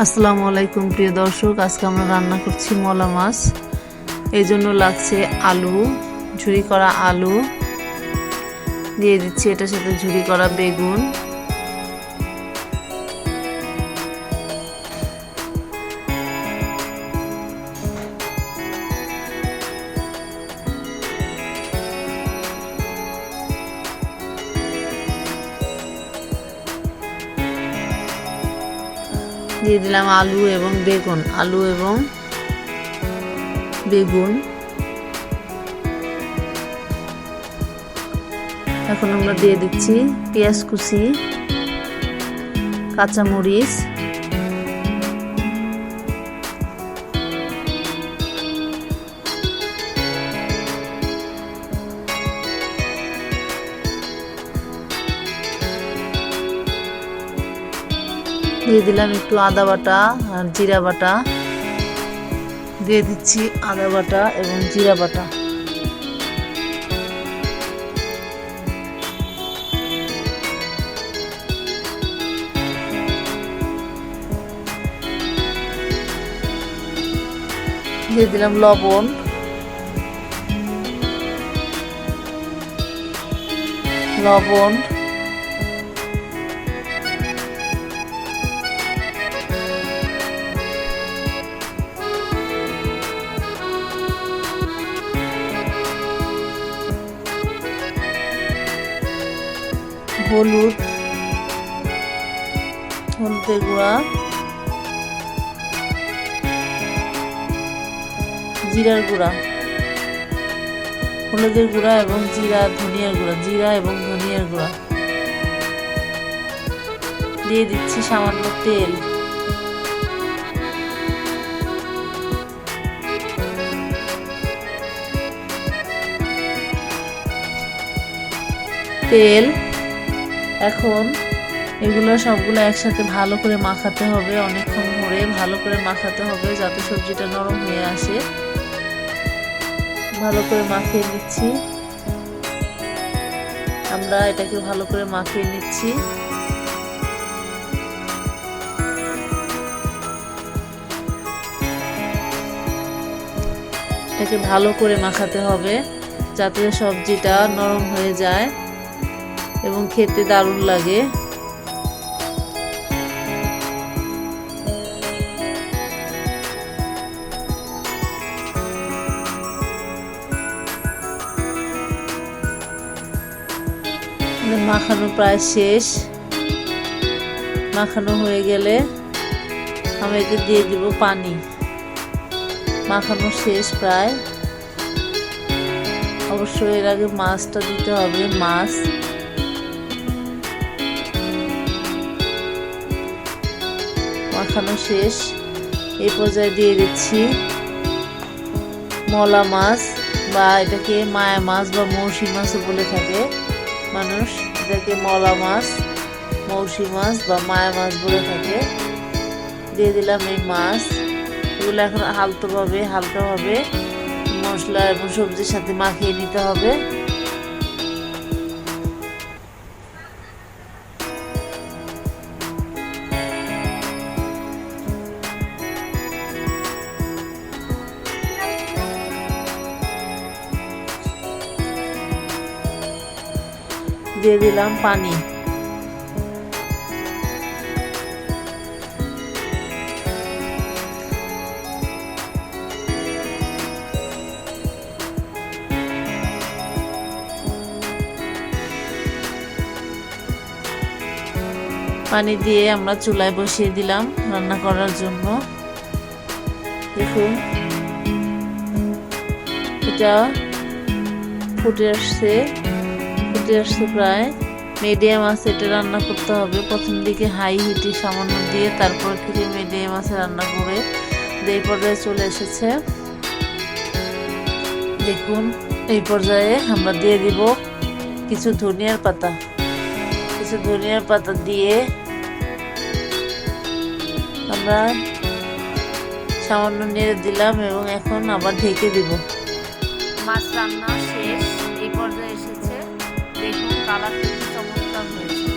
আসসালামু আলাইকুম, প্রিয় দর্শক। আজকে আমরা রান্না করছি মলা মাছ। এই জন্য লাগছে আলু, ঝুড়ি করা আলু। দিয়ে দিচ্ছি এটার সাথে ঝুড়ি করা বেগুন। দিয়ে দিলাম আলু এবং বেগুন। আলু এবং বেগুন। এখন আমরা দিয়ে দিচ্ছি পেঁয়াজ কুচি, কাঁচামরিচ দিয়ে দিলাম একটু আদা বাটা আর জিরা বাটা। দিয়ে দিচ্ছি আদা বাটা এবং জিরা বাটা। দিয়ে দিলাম লবণ। লবণ। হলুদ, হলুদের গুঁড়া, জিরার গুঁড়া, হলুদের গুঁড়া এবং জিরা, ধনিয়ার গুঁড়া, জিরা এবং ধনিয়ার গুঁড়া। দিয়ে দিচ্ছি সামান্য তেল। তেল এখন এগুলো সবগুলো একসাথে ভালো করে মাখাতে হবে, অনেকক্ষণ ধরে ভালো করে মাখাতে হবে যাতে সবজিটা নরম হয়ে আসে। ভালো করে মাখিয়ে নিচ্ছি। আমরা এটাকে ভালো করে মাখিয়ে নিচ্ছি। এটাকে ভালো করে মাখাতে হবে যাতে সবজিটা নরম হয়ে যায়। এবং খেতে দারুণ লাগে। মাখানো প্রায় শেষ। মাখানো হয়ে গেলে আমি একে দিয়ে দিব পানি। মাখানো শেষ প্রায়। অবশ্যই এর আগে মাছটা দিতে হবে, মাছ। মাখানো শেষ। এই পর্যায়ে দিয়ে দিচ্ছি মলা মাছ বা এটাকে মায়া মাছ বা মৌসি মাছও বলে থাকে। মানুষ এটাকে মলা মাছ মৌসি মাছ বা মায়া মাছ বলে থাকে। দিয়ে দিলাম এই মাছ। এগুলো এখন হালতোভাবে, হালকাভাবে মশলা এবং সবজির সাথে মাখিয়ে নিতে হবে। দিয়ে দিলাম পানি। পানি দিয়ে আমরা চুলায় বসিয়ে দিলাম রান্না করার জন্য। দেখুন, এটা ফুটে আসছে। ফুটে আসছে প্রায়। মিডিয়াম আছে, এটা রান্না করতে হবে। প্রথম দিকে হাই হিটে সামান্য দিয়ে তারপর কিছু মিডিয়াম আছে রান্না করে। এই পর্যায়ে চলে এসেছে। দেখুন, এই পর্যায়ে আমরা দিয়ে দিব কিছু ধনিয়ার পাতা। কিছু ধনিয়ার পাতা দিয়ে আমরা সামান্য নেড়ে দিলাম এবং এখন আবার ঢেকে দিব। মাছ রান্না শেষ। কালারটা চমৎকার হয়েছে।